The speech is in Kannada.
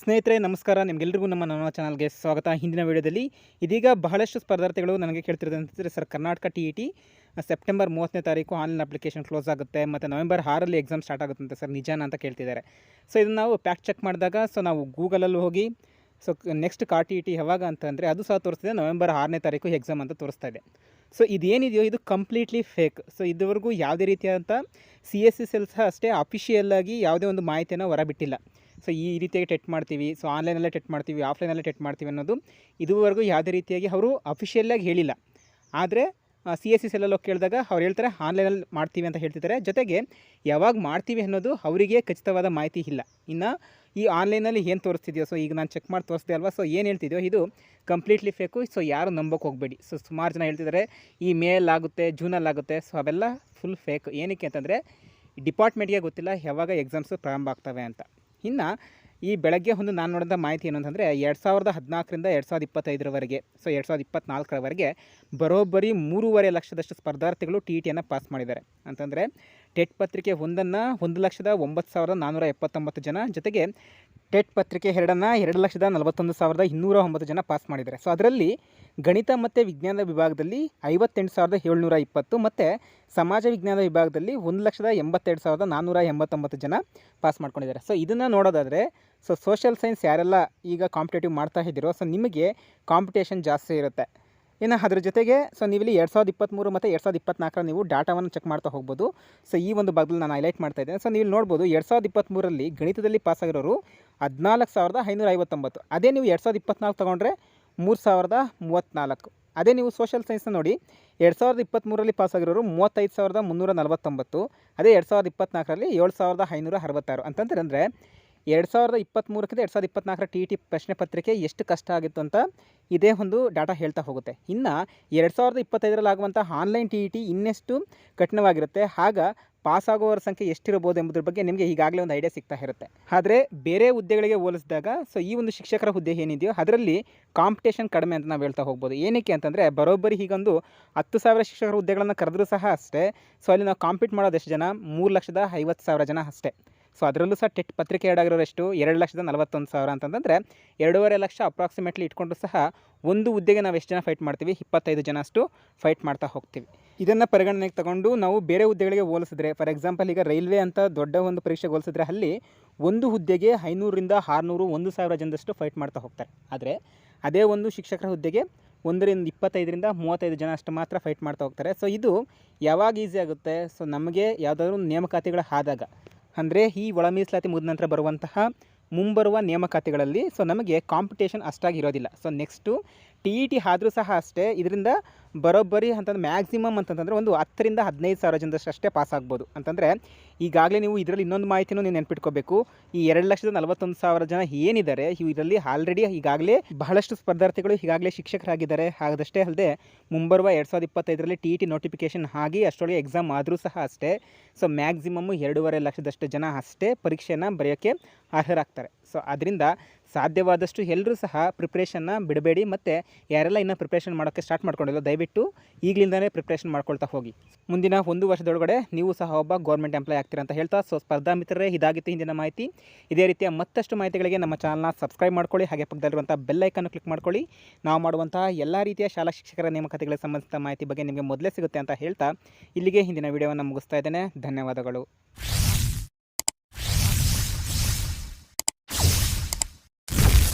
ಸ್ನೇಹಿತರೆ, ನಮಸ್ಕಾರ. ನಿಮಗೆಲ್ಲರಿಗೂ ನಮ್ಮ ನಮ್ಮ ಚಾನಲ್ಗೆ ಸ್ವಾಗತ. ಹಿಂದಿನ ವಿಡಿಯೋದಲ್ಲಿ ಇದೀಗ ಬಹಳಷ್ಟು ಸ್ಪರ್ಧಾರ್ಥಿಗಳು ನನಗೆ ಕೇಳ್ತಿರೋದಂತಂದರೆ sir, Karnataka T E T. September ಮೂವತ್ತನೇ ತಾರೀಕು ಆನ್ಲೈನ್ ಅಪ್ಲಿಕೇಶನ್ ಕ್ಲೋಸ್ ಆಗುತ್ತೆ, ಮತ್ತು ನವೆಂಬರ್ ಆರಲ್ಲಿ ಎಕ್ಸಾಮ್ ಸ್ಟಾರ್ಟ್ ಅಂತ ಸರ್, ನಿಜಾನ ಅಂತ ಕೇಳ್ತಿದ್ದಾರೆ. ಸೊ, ಇದನ್ನು ನಾವು ಪ್ಯಾಕ್ ಚೆಕ್ ಮಾಡಿದಾಗ, ಸೊ, ನಾವು ಗೂಗಲಲ್ಲಿ ಹೋಗಿ, ಸೊ, ನೆಕ್ಸ್ಟ್ ಕಾ ಟಿ ಇ ಟಿ ಯಾವಾಗ ಅಂತಂದರೆ ಅದು ಸಹ ತೋರಿಸ್ತಿದೆ, ನವೆಂಬರ್ ಆರನೇ ತಾರೀಕು ಎಕ್ಸಾಮ್ ಅಂತ ತೋರಿಸ್ತಾ ಇದೆ. ಸೊ, ಇದೇನಿದೆಯೋ, ಇದು ಕಂಪ್ಲೀಟ್ಲಿ ಫೇಕ್. ಸೊ, ಇದುವರೆಗೂ ಯಾವುದೇ ರೀತಿಯಾದಂಥ ಸಿ ಎಸ್ ಎಸ್ ಎಲ್ ಸಹ ಅಷ್ಟೇ ಅಫಿಷಿಯಲ್ಲಾಗಿ ಯಾವುದೇ ಒಂದು ಮಾಹಿತಿಯನ್ನು ಹೊರಬಿಟ್ಟಿಲ್ಲ. ಸೊ ಈ ರೀತಿಯಾಗಿ ಟೆಟ್ ಮಾಡ್ತೀವಿ, ಸೊ ಆನ್ಲೈನಲ್ಲೇ ಟೆಟ್ ಮಾಡ್ತೀವಿ, ಆಫ್ಲೈನಲ್ಲೇ ಟೆಟ್ ಮಾಡ್ತೀವಿ ಅನ್ನೋದು ಇದುವರೆಗೂ ಯಾವುದೇ ರೀತಿಯಾಗಿ ಅವರು ಅಫಿಷಿಯಲ್ಲಾಗಿ ಹೇಳಿಲ್ಲ. ಆದರೆ ಸಿ ಎಸ್ ಸಿ ಸೆಲ್ಲಲ್ಲಿ ಕೇಳಿದಾಗ ಅವ್ರು ಹೇಳ್ತಾರೆ, ಆನ್ಲೈನಲ್ಲಿ ಮಾಡ್ತೀವಿ ಅಂತ ಹೇಳ್ತಿದ್ದಾರೆ. ಜೊತೆಗೆ ಯಾವಾಗ ಮಾಡ್ತೀವಿ ಅನ್ನೋದು ಅವರಿಗೆ ಖಚಿತವಾದ ಮಾಹಿತಿ ಇಲ್ಲ. ಇನ್ನು ಈ ಆನ್ಲೈನಲ್ಲಿ ಏನು ತೋರಿಸ್ತಿದ್ಯೋ, ಸೊ ಈಗ ನಾನು ಚೆಕ್ ಮಾಡಿ ತೋರಿಸ್ದೆ ಅಲ್ವಾ, ಸೊ ಏನು ಹೇಳ್ತಿದೆಯೋ ಇದು ಕಂಪ್ಲೀಟ್ಲಿ ಫೇಕು ಸೊ ಯಾರು ನಂಬಕ್ಕೆ ಹೋಗಬೇಡಿ. ಸೊ ಸುಮಾರು ಜನ ಹೇಳ್ತಿದ್ದಾರೆ ಈ ಮೇಲ್ ಆಗುತ್ತೆ, ಜೂನಲ್ಲಿ ಆಗುತ್ತೆ. ಸೊ ಅವೆಲ್ಲ ಫುಲ್ ಫೇಕ್ ಏನಕ್ಕೆ ಅಂತಂದರೆ ಡಿಪಾರ್ಟ್ಮೆಂಟ್ಗೆ ಗೊತ್ತಿಲ್ಲ ಯಾವಾಗ ಎಕ್ಸಾಮ್ಸು ಪ್ರಾರಂಭ ಆಗ್ತವೆ ಅಂತ. ಇನ್ನು ಈ ಬೆಳಗ್ಗೆ ಒಂದು ನಾನು ನೋಡಿದ ಮಾಹಿತಿ ಏನು ಅಂತಂದರೆ ಎರಡು ಸಾವಿರದ ಹದಿನಾಲ್ಕರಿಂದ ಎರಡು ಸಾವಿರದ ಇಪ್ಪತ್ತೈದರವರೆಗೆ ಸೊ ಎರಡು ಸಾವಿರದ ಇಪ್ಪತ್ತ್ನಾಲ್ಕರವರೆಗೆ ಬರೋಬ್ಬರಿ ಮೂರುವರೆ ಲಕ್ಷದಷ್ಟು ಸ್ಪರ್ಧಾರ್ಥಿಗಳು ಟಿ ಟಿಯನ್ನು ಪಾಸ್ ಮಾಡಿದ್ದಾರೆ. ಅಂತಂದರೆ ಟೆಟ್ ಪತ್ರಿಕೆ ಒಂದನ್ನು ಒಂದು ಲಕ್ಷದ ಒಂಬತ್ತು ಸಾವಿರದ ನಾನ್ನೂರ ಎಪ್ಪತ್ತೊಂಬತ್ತು ಜನ ಜೊತೆಗೆ ಟೆಟ್ ಪತ್ರಿಕೆ ಎರಡನ್ನು ಎರಡು ಲಕ್ಷದ ನಲವತ್ತೊಂದು ಸಾವಿರದ ಇನ್ನೂರ ಒಂಬತ್ತು ಜನ ಪಾಸ್ ಮಾಡಿದ್ದಾರೆ. ಸೊ ಅದರಲ್ಲಿ ಗಣಿತ ಮತ್ತು ವಿಜ್ಞಾನ ವಿಭಾಗದಲ್ಲಿ ಐವತ್ತೆಂಟು ಸಾವಿರದ ಏಳ್ನೂರ ಇಪ್ಪತ್ತು ಮತ್ತು ಸಮಾಜ ವಿಜ್ಞಾನ ವಿಭಾಗದಲ್ಲಿ ಒಂದು ಲಕ್ಷದ ಎಂಬತ್ತೆರಡು ಸಾವಿರದ ನಾನ್ನೂರ ಎಂಬತ್ತೊಂಬತ್ತು ಜನ ಪಾಸ್ ಮಾಡ್ಕೊಂಡಿದ್ದಾರೆ. ಸೊ ಇದನ್ನು ನೋಡೋದಾದರೆ ಸೊ ಸೋಷಿಯಲ್ ಸೈನ್ಸ್ ಯಾರೆಲ್ಲ ಈಗ ಕಾಂಪಿಟೇಟಿವ್ ಮಾಡ್ತಾ ಇದ್ದೀರೋ ಸೊ ನಿಮಗೆ ಕಾಂಪಿಟೇಷನ್ ಜಾಸ್ತಿ ಇರುತ್ತೆ. ಇನ್ನು ಅದ್ರ ಜೊತೆಗೆ ಸೊ ನೀವಿಲ್ಲಿ ಎರಡು ಸಾವಿರದ ಇಪ್ಪತ್ತ್ಮೂರು ಮತ್ತು ಎರಡು ಸಾವಿರದ ಇಪ್ಪತ್ನಾಲ್ಕರ ನೀವು ಡಾಟಾವನ್ನು ಚೆಕ್ ಮಾಡ್ತಾ ಹೋಗ್ಬೋದು. ಸೊ ಈ ಒಂದು ಭಾಗದಲ್ಲಿ ನಾನು ಹೈಲೈಟ್ ಮಾಡ್ತಾ ಇದ್ದೇನೆ. ಸೊ ನೀವು ನೋಡ್ಬೋದು, ಎರಡು ಸಾವಿರದ ಇಪ್ಪತ್ತ್ಮೂರಲ್ಲಿ ಗಣಿತದಲ್ಲಿ ಪಾಸಾಗಿರೋರು ಹದಿನಾಲ್ಕು ಸಾವಿರದ ಐನೂರ ಐವತ್ತೊಂಬತ್ತು ಅದೇ ನೀವು ಎರಡು ಸಾವಿರದ ಇಪ್ಪತ್ನಾಲ್ಕು ತೊಗೊಂಡ್ರೆ ಮೂರು ಸಾವಿರದ ಮೂವತ್ತ್ನಾಲ್ಕು ಅದೇ ನೀವು ಸೋಷಿಯಲ್ ಸೈನ್ಸ್ನ ನೋಡಿ, ಎರಡು ಸಾವಿರದ ಇಪ್ಪತ್ತ್ಮೂರರಲ್ಲಿ ಪಾಸಾಗಿರೋರು ಮೂವತ್ತೈದು ಸಾವಿರದ ಮುನ್ನೂರ ನಲವತ್ತೊಂಬತ್ತು. ಅದೇ ಎರಡು ಸಾವಿರದ ಇಪ್ಪತ್ನಾಲ್ಕರಲ್ಲಿ ಏಳು ಸಾವಿರದ ಐನೂರ ಅರವತ್ತಾರು. ಅಂತಂದ್ರೆ ಅಂದರೆ ಎರಡು ಸಾವಿರದ ಇಪ್ಪತ್ತ್ಮೂರಕ್ಕಿಂತ ಎರಡು ಸಾವಿರದ ಇಪ್ಪತ್ನಾಲ್ಕರ ಟಿ ಟಿ ಪ್ರಶ್ನೆ ಪತ್ರಿಕೆ ಎಷ್ಟು ಕಷ್ಟ ಆಗಿತ್ತು ಅಂತ ಇದೇ ಒಂದು ಡಾಟಾ ಹೇಳ್ತಾ ಹೋಗುತ್ತೆ. ಇನ್ನು ಎರಡು ಸಾವಿರದ ಇಪ್ಪತ್ತೈದರಲ್ಲಿ ಆಗುವಂಥ ಆನ್ಲೈನ್ ಟಿ ಇ ಟಿ ಇನ್ನೆಷ್ಟು ಕಠಿಣವಾಗಿರುತ್ತೆ, ಆಗ ಪಾಸ್ ಆಗುವವರ ಸಂಖ್ಯೆ ಎಷ್ಟಿರಬಹುದು ಎಂಬುದ್ರ ಬಗ್ಗೆ ನಿಮಗೆ ಈಗಾಗಲೇ ಒಂದು ಐಡಿಯಾ ಸಿಗ್ತಾ ಇರುತ್ತೆ. ಆದರೆ ಬೇರೆ ಹುದ್ದೆಗಳಿಗೆ ಹೋಲಿಸಿದಾಗ, ಸೊ ಈ ಒಂದು ಶಿಕ್ಷಕರ ಹುದ್ದೆ ಏನಿದೆಯೋ ಅದರಲ್ಲಿ ಕಾಂಪಿಟೇಷನ್ ಕಡಿಮೆ ಅಂತ ನಾವು ಹೇಳ್ತಾ ಹೋಗ್ಬೋದು. ಏನಕ್ಕೆ ಅಂತಂದರೆ ಬರೋಬ್ಬರಿ ಹೀಗೊಂದು ಹತ್ತು ಸಾವಿರ ಶಿಕ್ಷಕರ ಹುದ್ದೆಗಳನ್ನು ಕರೆದ್ರೂ ಸಹ ಅಷ್ಟೇ. ಸೊ ಅಲ್ಲಿ ನಾವು ಕಾಂಪೀಟ್ ಮಾಡೋದು ಎಷ್ಟು ಜನ? ಮೂರು ಲಕ್ಷದ ಐವತ್ತು ಸಾವಿರ ಜನ ಅಷ್ಟೇ. ಸೊ ಅದರಲ್ಲೂ ಸಹ ಟೆಟ್ ಪತ್ರಿಕೆ ಎರಡಾಗಿರೋಷ್ಟು ಎರಡು ಲಕ್ಷದ ನಲವತ್ತೊಂದು ಸಾವಿರ ಅಂತಂದರೆ ಎರಡೂವರೆ ಲಕ್ಷ ಅಪ್ರಾಕ್ಸಿಮೇಟ್ಲಿ ಇಟ್ಕೊಂಡು ಸಹ ಒಂದು ಹುದ್ದೆಗೆ ನಾವು ಎಷ್ಟು ಜನ ಫೈಟ್ ಮಾಡ್ತೀವಿ? ಇಪ್ಪತ್ತೈದು ಜನ ಅಷ್ಟು ಫೈಟ್ ಮಾಡ್ತಾ ಹೋಗ್ತೀವಿ. ಇದನ್ನು ಪರಿಗಣನೆಗೆ ತಗೊಂಡು ನಾವು ಬೇರೆ ಹುದ್ದೆಗಳಿಗೆ ಹೋಲಿಸಿದ್ರೆ ಫಾರ್ ಎಕ್ಸಾಂಪಲ್ ಈಗ ರೈಲ್ವೆ ಅಂತ ದೊಡ್ಡ ಒಂದು ಪರೀಕ್ಷೆಗೆ ಹೋಲಿಸಿದ್ರೆ ಅಲ್ಲಿ ಒಂದು ಹುದ್ದೆಗೆ ಐನೂರರಿಂದ ಆರುನೂರು, ಒಂದು ಸಾವಿರ ಜನದಷ್ಟು ಫೈಟ್ ಮಾಡ್ತಾ ಹೋಗ್ತಾರೆ. ಆದರೆ ಅದೇ ಒಂದು ಶಿಕ್ಷಕರ ಹುದ್ದೆಗೆ ಒಂದರಿಂದ ಇಪ್ಪತ್ತೈದರಿಂದ ಮೂವತ್ತೈದು ಜನ ಅಷ್ಟು ಮಾತ್ರ ಫೈಟ್ ಮಾಡ್ತಾ ಹೋಗ್ತಾರೆ. ಸೊ ಇದು ಯಾವಾಗ ಈಸಿ ಆಗುತ್ತೆ? ಸೊ ನಮಗೆ ಯಾವುದಾದ್ರೂ ನೇಮಕಾತಿಗಳು ಆದಾಗ ಅಂದರೆ ಈ ಒಳ ಮೀಸಲಾತಿ ಮುಗಿದ ನಂತರ ಬರುವಂತಹ ಮುಂಬರುವ ನೇಮಕಾತಿಗಳಲ್ಲಿ ಸೊ ನಮಗೆ ಕಾಂಪಿಟೇಷನ್ ಅಷ್ಟಾಗಿ ಇರೋದಿಲ್ಲ. So next T E T ಆದರೂ ಸಹ ಅಷ್ಟೇ, ಇದರಿಂದ ಬರೋಬ್ಬರಿ ಅಂತಂದ್ರೆ ಮ್ಯಾಕ್ಸಿಮಮ್ ಅಂತಂದ್ರೆ ಒಂದು ಹತ್ತರಿಂದ ಹದಿನೈದು ಸಾವಿರ ಜನದಷ್ಟು ಅಷ್ಟೇ ಪಾಸ್ ಆಗ್ಬೋದು. ಅಂತಂದರೆ ಈಗಾಗಲೇ ನೀವು ಇದರಲ್ಲಿ ಇನ್ನೊಂದು ಮಾಹಿತಿನೂ ನೀವು ನೆನ್ಪಿಟ್ಕೋಬೇಕು. ಈ ಎರಡು ಲಕ್ಷದ ನಲವತ್ತೊಂದು ಸಾವಿರ ಜನ ಏನಿದ್ದಾರೆ ಇದರಲ್ಲಿ ಆಲ್ರೆಡಿ ಈಗಾಗಲೇ ಬಹಳಷ್ಟು ಸ್ಪರ್ಧಾರ್ಥಿಗಳು ಈಗಾಗಲೇ ಶಿಕ್ಷಕರಾಗಿದ್ದಾರೆ. ಆದಷ್ಟೇ ಅಲ್ಲದೆ ಮುಂಬರುವ ಎರಡು ಸಾವಿರದ ಇಪ್ಪತ್ತೈದರಲ್ಲಿ ಟಿ ಇ ಟಿ ನೋಟಿಫಿಕೇಷನ್ ಆಗಿ ಅಷ್ಟರೊಳಗೆ ಎಕ್ಸಾಮ್ ಆದರೂ ಸಹ ಅಷ್ಟೇ. ಸೊ ಮ್ಯಾಕ್ಸಿಮಮ್ಮು ಎರಡೂವರೆ ಲಕ್ಷದಷ್ಟು ಜನ ಅಷ್ಟೇ ಪರೀಕ್ಷೆಯನ್ನು ಬರೆಯೋಕ್ಕೆ ಅರ್ಹರಾಗ್ತಾರೆ. ಸೊ ಅದರಿಂದ ಸಾಧ್ಯವಾದಷ್ಟು ಎಲ್ಲರೂ ಸಹ ಪ್ರಿಪ್ರೇಷನ್ನ ಬಿಡಬೇಡಿ ಮತ್ತು ಯಾರೆಲ್ಲ ಇನ್ನೂ ಪ್ರಿಪ್ರೇಷನ್ ಮಾಡೋಕ್ಕೆ ಸ್ಟಾರ್ಟ್ ಮಾಡ್ಕೊಂಡಿಲ್ಲ, ದಯವಿಟ್ಟು ಈಗಲಿಂದನೇ ಪ್ರಿಪ್ರೇಷನ್ ಮಾಡ್ಕೊಳ್ತಾ ಹೋಗಿ. ಮುಂದಿನ ಒಂದು ವರ್ಷದೊಳಗಡೆ ನೀವು ಸಹ ಒಬ್ಬ ಗೌರ್ಮೆಂಟ್ ಎಂಪ್ಲಾಯ್ ಆಗ್ತೀರಾ ಅಂತ ಹೇಳ್ತಾ ಸೊ ಸ್ಪರ್ಧಾ ಮಿತ್ರರೇ, ಇದಾಗಿತ್ತು ಹಿಂದಿನ ಮಾಹಿತಿ. ಇದೇ ರೀತಿಯ ಮತ್ತಷ್ಟು ಮಾಹಿತಿಗಳಿಗೆ ನಮ್ಮ ಚಾನಲ್ನ ಸಬ್ಸ್ಕ್ರೈಬ್ ಮಾಡ್ಕೊಳ್ಳಿ, ಹಾಗೆ ಪಕ್ಕದಲ್ಲಿರುವಂಥ ಬೆಲ್ಲೈಕನ್ನು ಕ್ಲಿಕ್ ಮಾಡ್ಕೊಳ್ಳಿ. ನಾವು ಮಾಡುವಂತಹ ಎಲ್ಲ ರೀತಿಯ ಶಾಲಾ ಶಿಕ್ಷಕರ ನೇಮಕಾತಿಗಳಿಗೆ ಸಂಬಂಧಿಸಿದ ಮಾಹಿತಿ ಬಗ್ಗೆ ನಿಮಗೆ ಮೊದಲೇ ಸಿಗುತ್ತೆ ಅಂತ ಹೇಳ್ತಾ, ಇಲ್ಲಿಗೆ ಹಿಂದಿನ ವಿಡಿಯೋವನ್ನು ಮುಗಿಸ್ತಾ ಇದ್ದೇನೆ. ಧನ್ಯವಾದಗಳು.